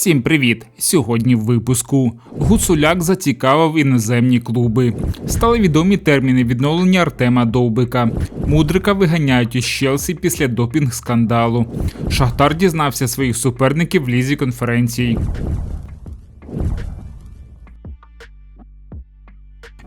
Всім привіт! Сьогодні в випуску Гуцуляк зацікавив іноземні клуби. Стали відомі терміни відновлення Артема Довбика. Мудрика виганяють із Челсі після допінг скандалу. Шахтар дізнався своїх суперників в лізі конференцій.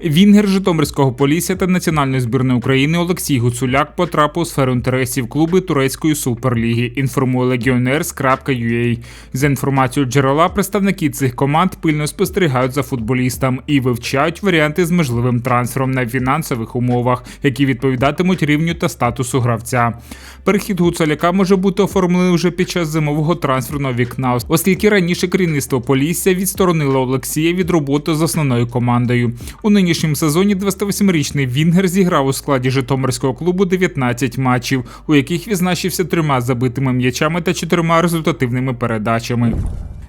Вінгер Житомирського полісся та національної збірної України Олексій Гуцуляк потрапив у сферу інтересів клуби турецької суперліги. Інформує Legionnaires.ua. За інформацією джерела, представники цих команд пильно спостерігають за футболістом і вивчають варіанти з можливим трансфером на фінансових умовах, які відповідатимуть рівню та статусу гравця. Перехід Гуцуляка може бути оформлений вже під час зимового трансферного вікна, оскільки раніше керівництво Полісся відсторонило Олексія від роботи з основною командою. У нинішньому сезоні 28-річний Вінгер зіграв у складі Житомирського клубу 19 матчів, у яких відзначився трьома забитими м'ячами та чотирма результативними передачами.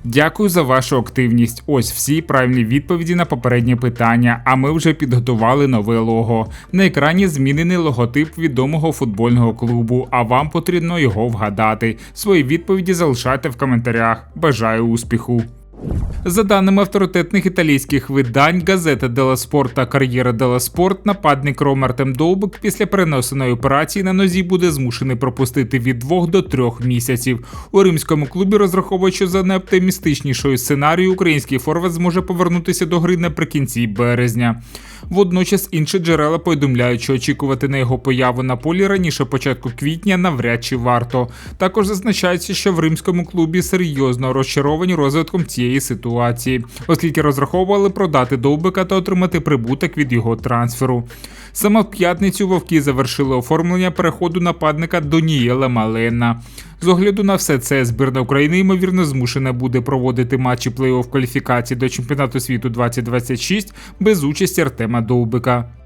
Дякую за вашу активність. Ось всі правильні відповіді на попереднє питання. А ми вже підготували нове лого. На екрані змінений логотип відомого футбольного клубу. А вам потрібно його вгадати. Свої відповіді залишайте в коментарях. Бажаю успіху! За даними авторитетних італійських видань, газета Дела Спорт та Кар'єра Дела Спорт, нападник Ром Артем Довбик після перенесеної операції на нозі буде змушений пропустити від 2 до 3 місяців. У римському клубі розраховують, що за неоптимістичнішою сценарію український форвард зможе повернутися до гри наприкінці березня. Водночас інші джерела повідомляють, що очікувати на його появу на полі раніше початку квітня навряд чи варто. Також зазначається, що в римському клубі серйозно розчаровані розвитком цієї ситуації, оскільки розраховували продати довбика та отримати прибуток від його трансферу. Саме в п'ятницю вовки завершили оформлення переходу нападника Донієла Малена. З огляду на все це збірна України ймовірно змушена буде проводити матчі плей-офф кваліфікації до чемпіонату світу 2026 без участі Артема Довбика.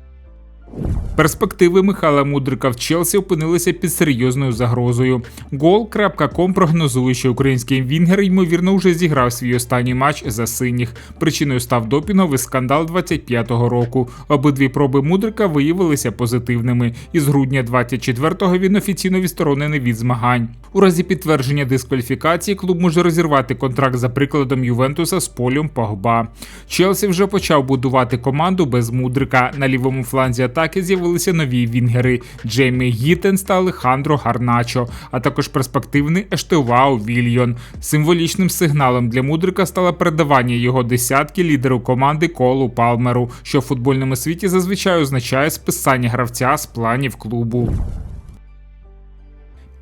Перспективи Михайла Мудрика в Челсі опинилися під серйозною загрозою. Гол.ком прогнозує, що український Вінгер ймовірно вже зіграв свій останній матч за синіх. Причиною став допінговий скандал 25-го року. Обидві проби Мудрика виявилися позитивними. І з грудня 24-го він офіційно відсторонений від змагань. У разі підтвердження дискваліфікації клуб може розірвати контракт за прикладом Ювентуса з полем Погба. Челсі вже почав будувати команду без Мудрика. На лівому фланзі атаки з'явилися нові вінгери Джеймі Гітенс та Алехандро Гарначо, а також перспективний Ештевау Вільйон. Символічним сигналом для Мудрика стало передавання його десятки лідеру команди Колу Палмеру, що в футбольному світі зазвичай означає списання гравця з планів клубу.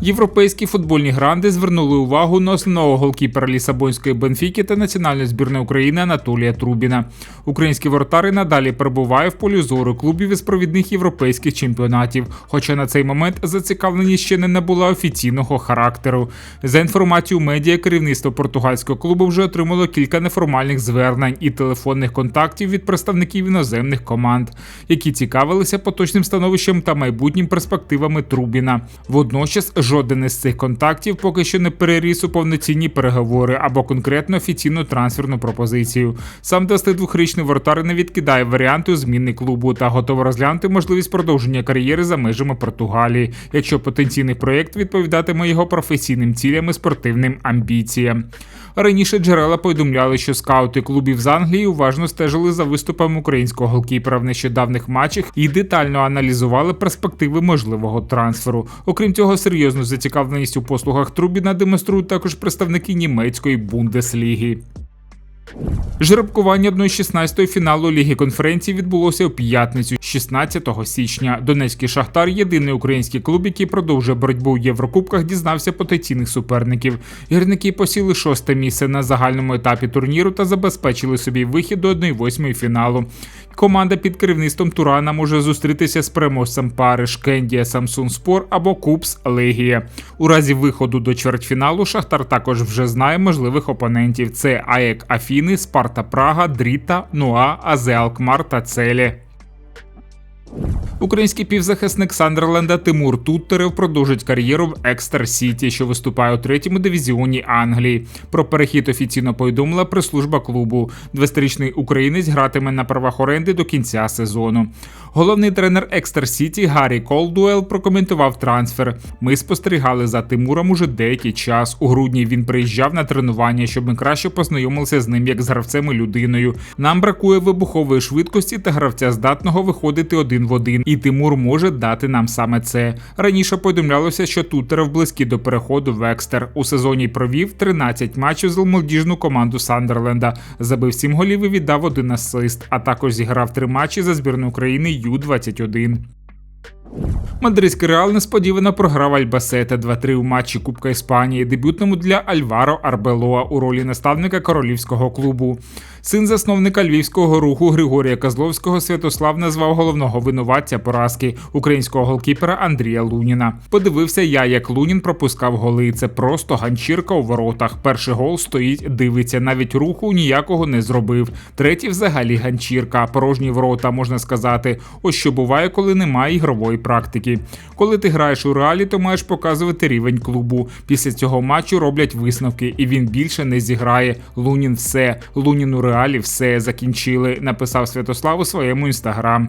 Європейські футбольні гранди звернули увагу на основного голкіпера Лісабонської Бенфіки та національної збірної України Анатолія Трубіна. Український вратар і надалі перебуває в полі зору клубів із провідних європейських чемпіонатів. Хоча на цей момент зацікавленість ще не набула офіційного характеру. За інформацією медіа, керівництво португальського клубу вже отримало кілька неформальних звернень і телефонних контактів від представників іноземних команд, які цікавилися поточним становищем та майбутнім перспективами Трубіна. Водночас жоден із цих контактів поки що не переріс у повноцінні переговори або конкретно офіційну трансферну пропозицію. Сам 22-річний воротар не відкидає варіанту зміни клубу та готовий розглянути можливість продовження кар'єри за межами Португалії, якщо потенційний проєкт відповідатиме його професійним цілям і спортивним амбіціям. Раніше джерела повідомляли, що скаути клубів з Англії уважно стежили за виступами українського голкіпера в нещодавних матчах і детально аналізували перспективи можливого трансферу. Окрім цього, серйозну зацікавленість у послугах Трубіна демонструють також представники німецької бундесліги. Жеребкування 1-16 фіналу Ліги конференції відбулося у п'ятницю, 16 січня. Донецький шахтар, єдиний український клуб, який продовжує боротьбу у Єврокубках, дізнався потенційних суперників. Гірники посіли шосте місце на загальному етапі турніру та забезпечили собі вихід до 1-8 фіналу. Команда під керівництвом Турана може зустрітися з переможцем пари Шкендія Самсун Спор або Купс Легія. У разі виходу до чвертьфіналу Шахтар також вже знає можливих опонентів: це АЕК Афіни, Спарта Прага, Дріта, Нуа, Азе Алкмар та Целі. Український півзахисник Сандерленда Тимур Туттерев продовжить кар'єру в Екстер Сіті, що виступає у третьому дивізіоні Англії. Про перехід офіційно повідомила прес-служба клубу. 20-річний українець гратиме на правах оренди до кінця сезону. Головний тренер Екстер Сіті Гаррі Колдуел прокоментував трансфер. Ми спостерігали за Тимуром уже деякий час. У грудні він приїжджав на тренування, щоб ми краще познайомилися з ним як з гравцем і людиною. Нам бракує вибухової швидкості та гравця здатного виходити один в один. І Тимур може дати нам саме це. Раніше повідомлялося, що Тутерев близький до переходу в Екстер. У сезоні провів 13 матчів з молодіжну команду Сандерленда. Забив 7 голів і віддав один асист, а також зіграв три матчі за збірну України Ю-21. Мадридський Реал несподівано програв Альбасета 2-3 у матчі Кубка Іспанії, дебютному для Альваро Арбелоа у ролі наставника королівського клубу. Син засновника львівського руху Григорія Козловського Святослав назвав головного винуватця поразки українського голкіпера Андрія Луніна. Подивився я, як Лунін пропускав голи. Це просто ганчірка у воротах. Перший гол стоїть, дивиться, навіть руху ніякого не зробив. Третій взагалі ганчірка, порожні ворота, можна сказати. Ось що буває, коли немає ігрової практики. Коли ти граєш у реалі, то маєш показувати рівень клубу. Після цього матчу роблять висновки, і він більше не зіграє. Лунін все. Лунін у реалі все закінчили. Написав Святослав у своєму інстаграм.